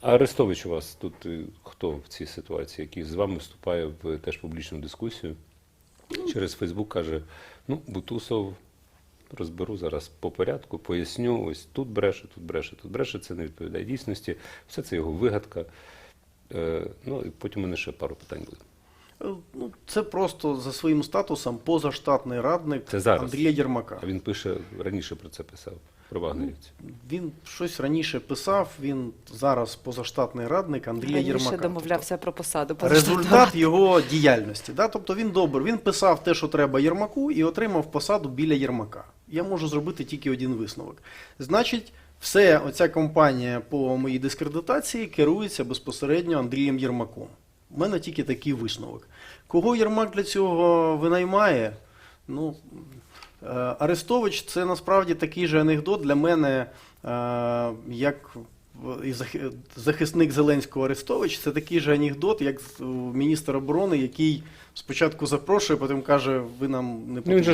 А Арестович у вас тут е, хто в цій ситуації, який з вами вступає в теж публічну дискусію? Через Фейсбук каже: ну, Бутусов розберу зараз по порядку, поясню, ось тут бреше, тут бреше, тут бреше, це не відповідає дійсності, все це його вигадка. Е, ну і потім у мене ще пару питань буде. Ну, це просто за своїм статусом позаштатний радник Це зараз. Андрія Єрмака. А він пише раніше про це писав, про вагнерівців. Він щось раніше писав, він зараз позаштатний радник Андрія Раніше Єрмака. домовлявся про посаду. Тобто результат його діяльності. Да? Тобто він добре, він писав те, що треба Єрмаку, і отримав посаду біля Єрмака. Я можу зробити тільки один висновок. Значить, все, оця компанія по моїй дискредитації керується безпосередньо Андрієм Єрмаком. У мене тільки такий висновок. Кого Єрмак для цього винаймає? Ну, е, Арестович це насправді такий же анекдот для мене, е, як і захисник Зеленського Арестович, це такий же анекдот, як міністр оборони, який спочатку запрошує, потім каже, ви нам не Ну потрібні.